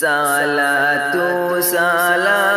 Salatu salam.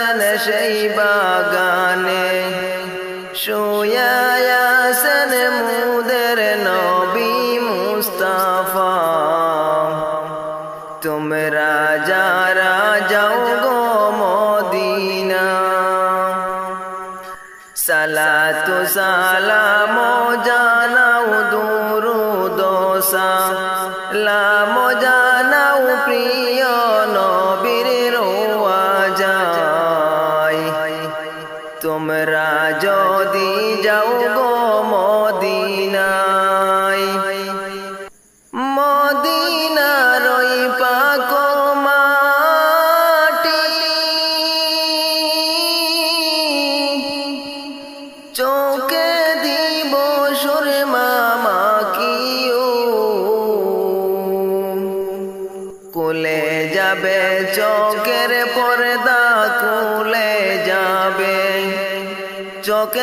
Hasan সেই বাগানে শুয়ায়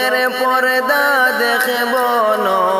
Eres por edad de Gémono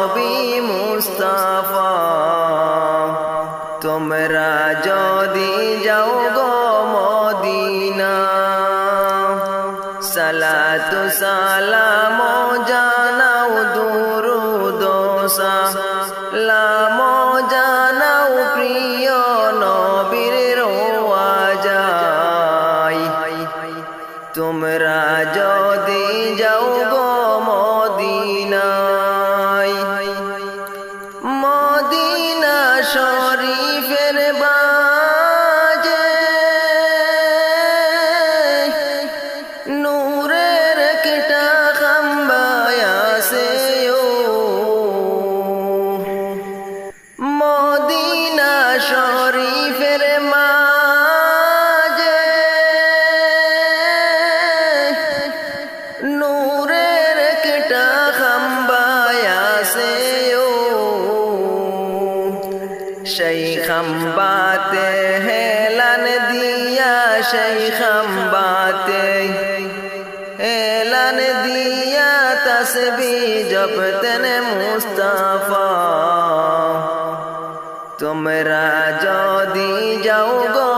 সেই খাম্বাতে হেলান দিয়া সেই খাম্বাতে হেলান দিয়া তসবি জপতেন মুস্তাফা। তোমরা যদি যাও গো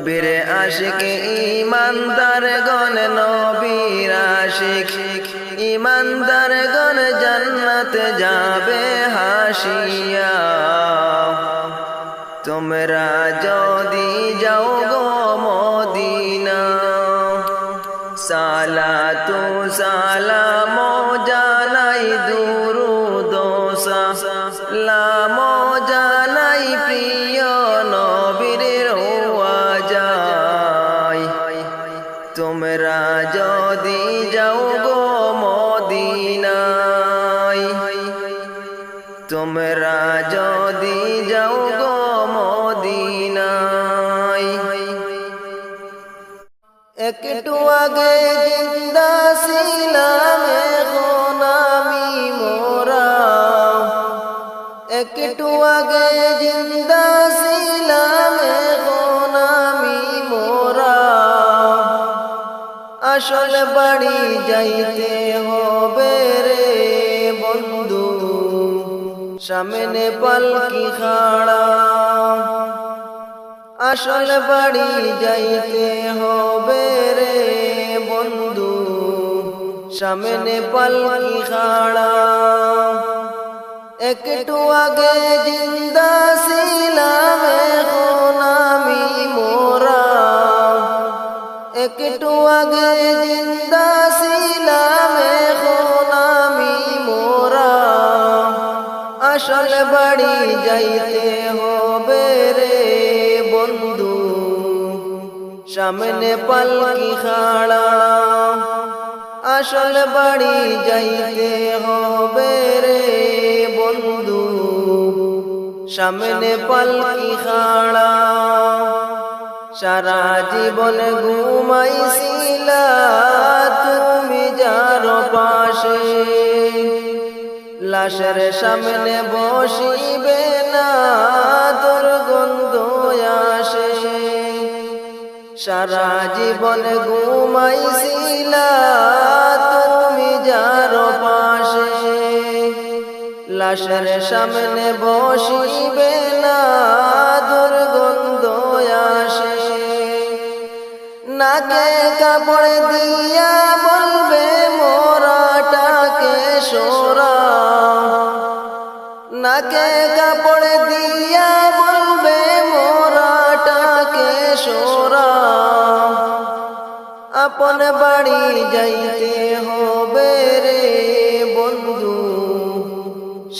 নবীর আশিক, ইমানদার গণ নবীর আশিক। ইমানদার গণ জান্নাত যাবে হাসিয়া। তোমরা যদি যাও গো মদিনা সালা তু সালাম জানাই দুরু দোসা আগে জিন্দা ছিলাম, এখন আমি মোরা একটু আগে জিন্দা ছিলাম, এখন আমি মোরা আসল বাড়ি যাইতে হবে রে বন্ধু, সামনে পালকি খাড়া। আসল বাড়ি যাইতে হবে রে বন্ধু। সামনে পালকি খাড়া। একটু আগে জিন্দা ছিলাম, এখন আমি মোরা। একটু আগে জিন্দা ছিলাম, এখন আমি মোরা। আসল বাড়ি যাইতে সামনে পালকি খাড়া। আসল বাড়ি যাইতে হবে রে বন্ধু। সামনে পালকি খাড়া। সারা জীবন ঘুমাইছিলা, তুমি যার পাশে। লাশের সামনে বসিবে না সারা জীবন ঘুমাইছিলা তুমি যার পাশে। লাশের সামনে বসিবে না বাড়ি যাইতে হবে রে বন্ধু।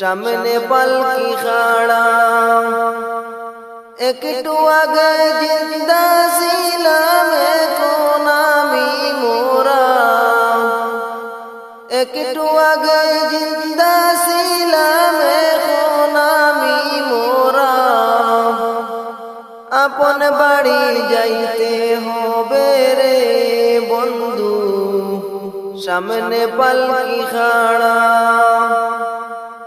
সামনে পালকি খাড়া। একটু আগে জিন্দা ছিলাম, এখন আমি মোরা। একটু আগে জিন্দা ছিলাম, এখন আমি মোরা। আপন বাড়ি যাইতে হবে সামনে পালকি খাড়া।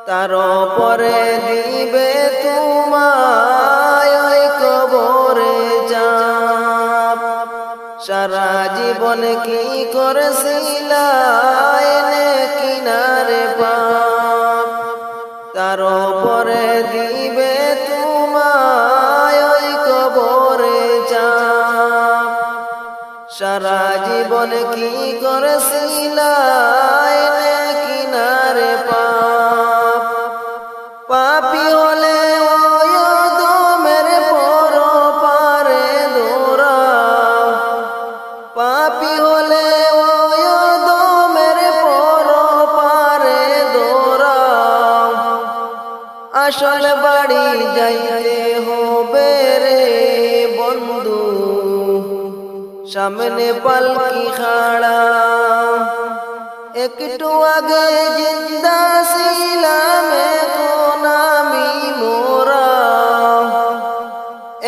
তার পরে দিবে তোমায় কবরে চাপ। সারা জীবন কি করেছিলা কিনারে পাপ। তার পরে দিবে তোমায় কবরে চাপ। সারা জীবন কি করেছিলা এনে কিনারে পাপ। পাপি হলে পাপি হলে পর পারে আসল বাড়ি যাইতে হবে রে বন্ধু। সামনে পালকি খাড়া একটু আগে জিন্দা ছিলাম, এখন আমি মোরা।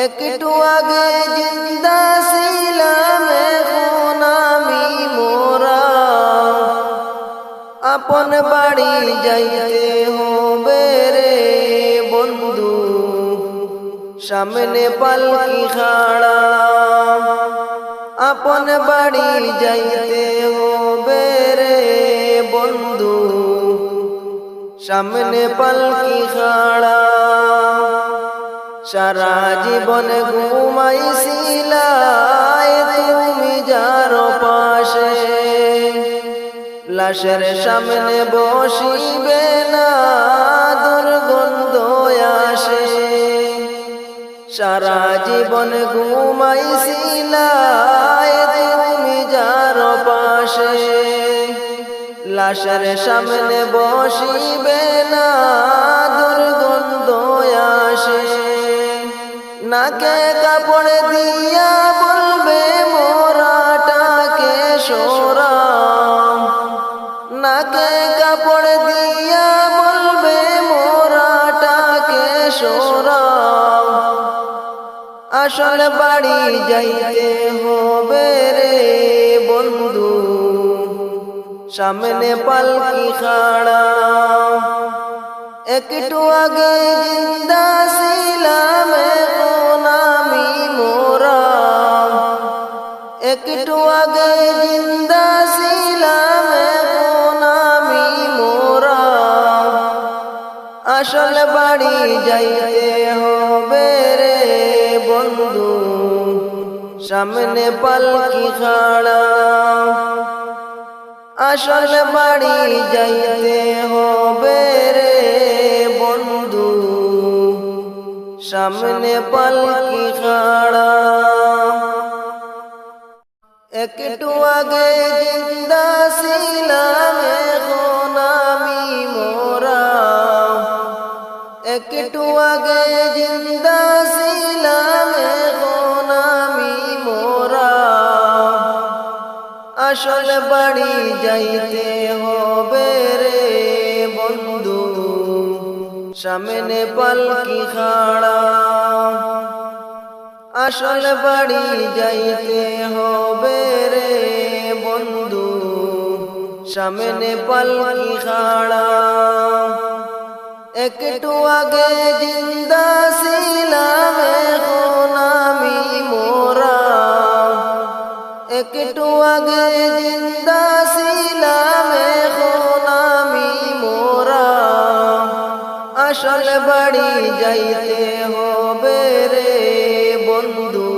একটু আগে জিন্দা ছিলাম, এখন আমি মোরা। আপন বাড়ি যাইতে হবে রে বন্ধু, সামনে পালকি খাড়া। আপন বাড়ি যাইতে হবে সামনে পালকি খাড়া। সারা জীবন ঘুমাইছিলা তুমি যার পাশে। লাশের সামনে বসিবে না, দুর্গন্ধ আসে। সারা জীবন ঘুমাইছিলা লাশের সামনে বসিবে না, দুর্গন্ধ আসে। নাকে কাপড় দিয়া বলবে, মোরাটাকে সোরাম নাকে কাপড় দিয়া বলবে, মোরাটাকে সোরা আসল বাড়ি যাইতে হ সামনে পালকি খাড়া। একটু আগে জিন্দা ছিলাম, এখন আমি মোরা। একটু আগে জিন্দা ছিলাম, এখন আমি মোরা। আসল বাড়ি যাইতে হবে রে বন্ধু, সামনে পালকি খাড়া। আসল বাড়ি যাইতে হবে রে বন্ধু। সামনে পালকি খাড়া। একটু আগে জিন্দা ছিলাম, এখন আমি মোরা। একটু আগে জিন্দা ছিলাম, এখন আসল বাড়ি যাইতে হবে রে বন্ধু। সামনে পালকি খাড়া। আসল বাড়ি যাইতে হবে রে বন্ধু। সামনে পালকি খাড়া। একটু আগে জিন্দা আসল বাড়ি যাইতে হবে রে বন্ধু।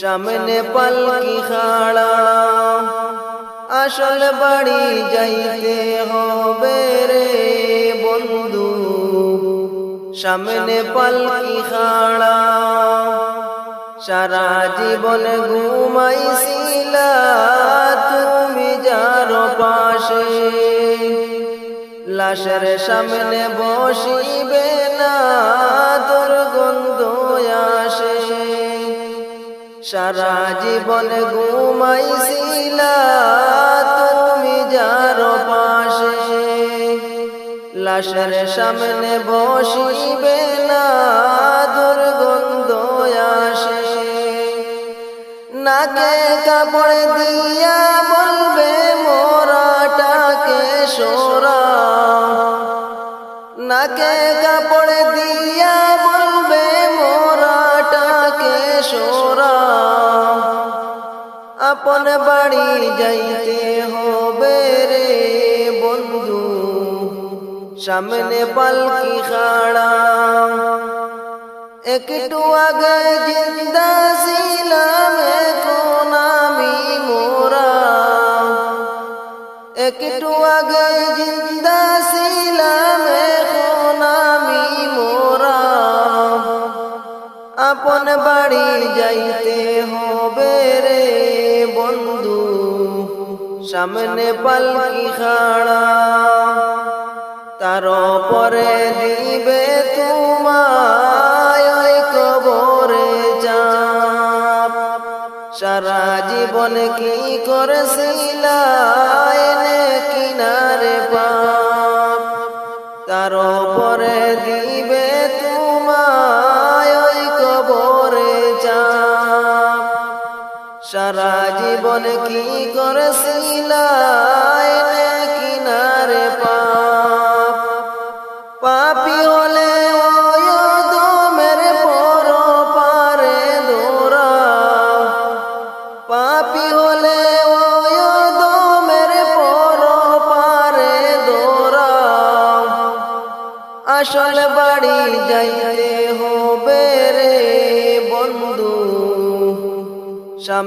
সামনে পালকি খাড়া। আসল বাড়ি যাইতে হবে রে বন্ধু। সামনে পালকি খাড়া। সারা জীবন ঘুমাইছিলা, তুমি যার পাশে। লাশের সামনে বসিবে না, তোর গন্ধ আসে। সারা জীবন ঘুমাইছিলা, তুমি যার পাশে। লাশের সামনে বসিবে না দুর্গন্ধ আসে। নাকে কাপড় দিয়া নাকে কাপড় দিয়া বলবে মোরাটাকে সোরা। আপন বাড়ি যাইতে হবে রে বন্ধু, সামনে পালকি খাড়া। একটু আগে জিন্দা ছিলাম যাইতে হবে রে বন্ধু, সামনে পালকি খাড়া। তার পরে দিবে তোমায় কবরে চাপ। সারা জীবন কি করেছিলা সারা জীবন কি করেছিলা? কিনারে পাপ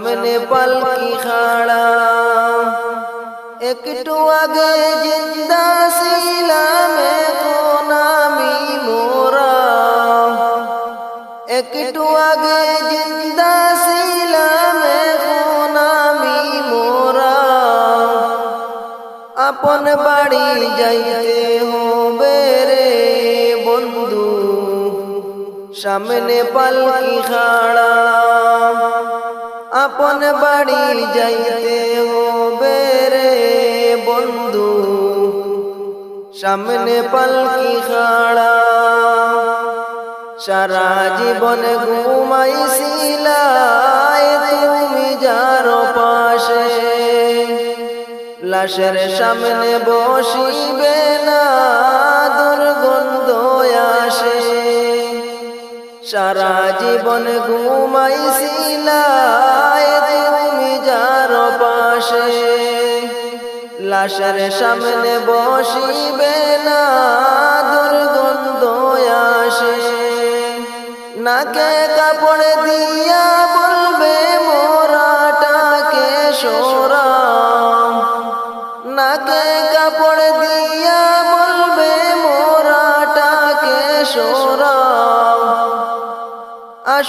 সামনে পালকি খাড়া একটু আগে জিন্দা ছিলাম এখন আমি মোরা একটু আগে জিন্দা ছিলাম এখন আমি মোরা আপন বাড়ি যাইতে হবে রে বন্ধু সামনে পালকি খাড়া আপন বাড়ি যাইতে হবে রে বন্ধু। সামনে পালকি খাড়া, সারা জীবন ঘুমাইছিলাই তুমি যার পাশে। লাশের সামনে বসিবে না সারা জীবন ঘুমাইছিলাই তুমি যার পাশে। লাশের সামনে বসিবে না দুর্গন্ধ আসে। নাকে কাপড় দিয়া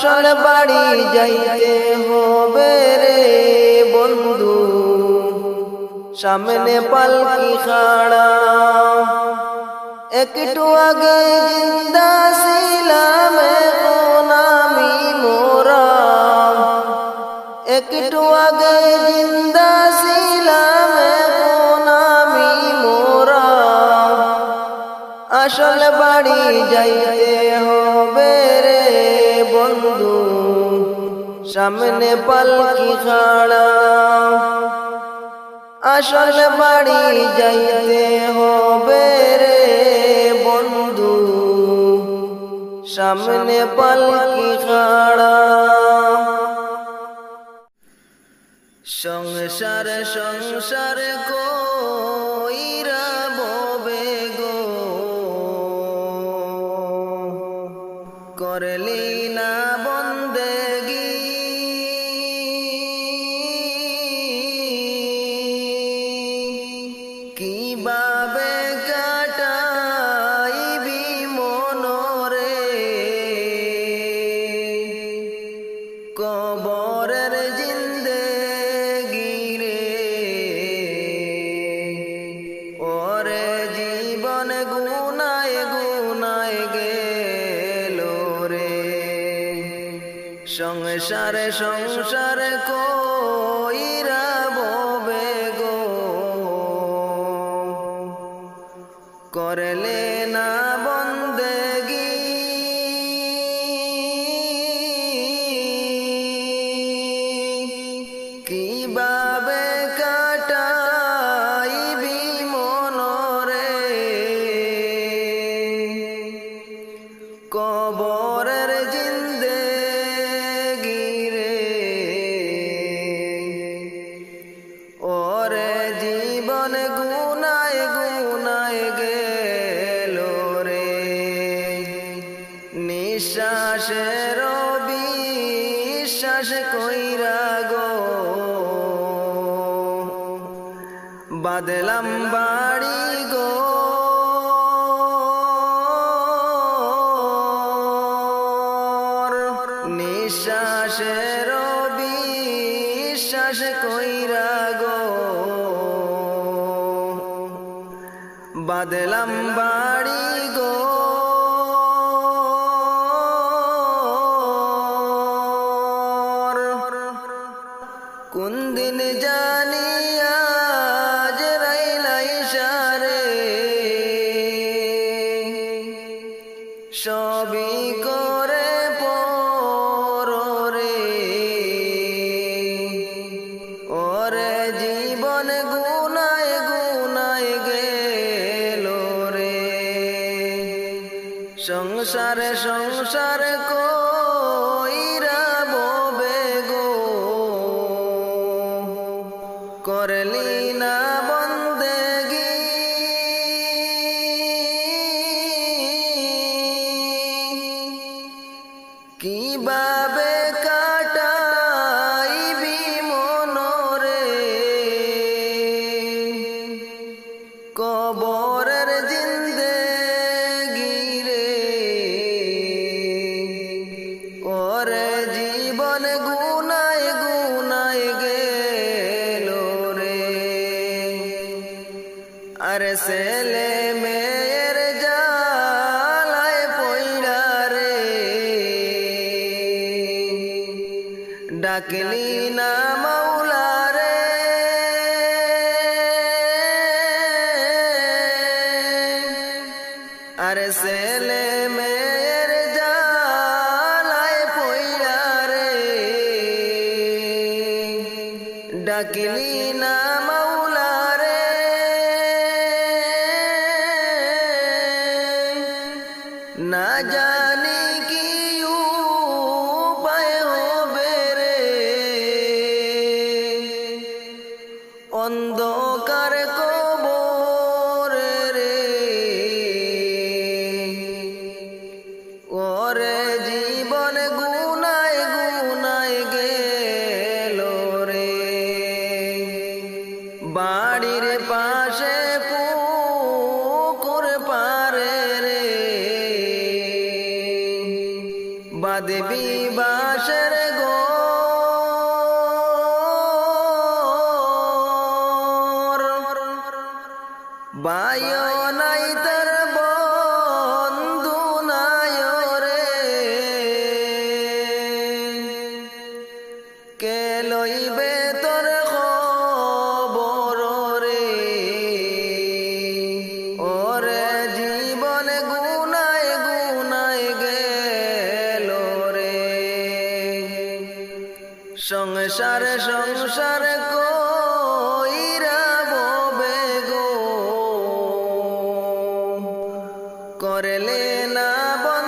আসল বাড়ি যাইতে হবে রে বন্ধু। সামনে পালকি খাড়া। একটু আগে জিন্দা ছিলাম, এখন আমি মোরা। একটু আগে জিন্দা ছিলাম, এখন আমি মোরা। আসল বাড়ি যাইতে সামনে পালকি খাড়া আসল বাড়ি যাইতে হবে রে বন্ধু। সামনে পালকি খাড়া সংসার সংসার কইরা সংসার সংসার কইরা নিঃশ্বাসের বিশ্বাস কইরা গো। বাদলাম বাড়ি গো। ডাকিলি না মাওলা বাদবি গো। বায়ো না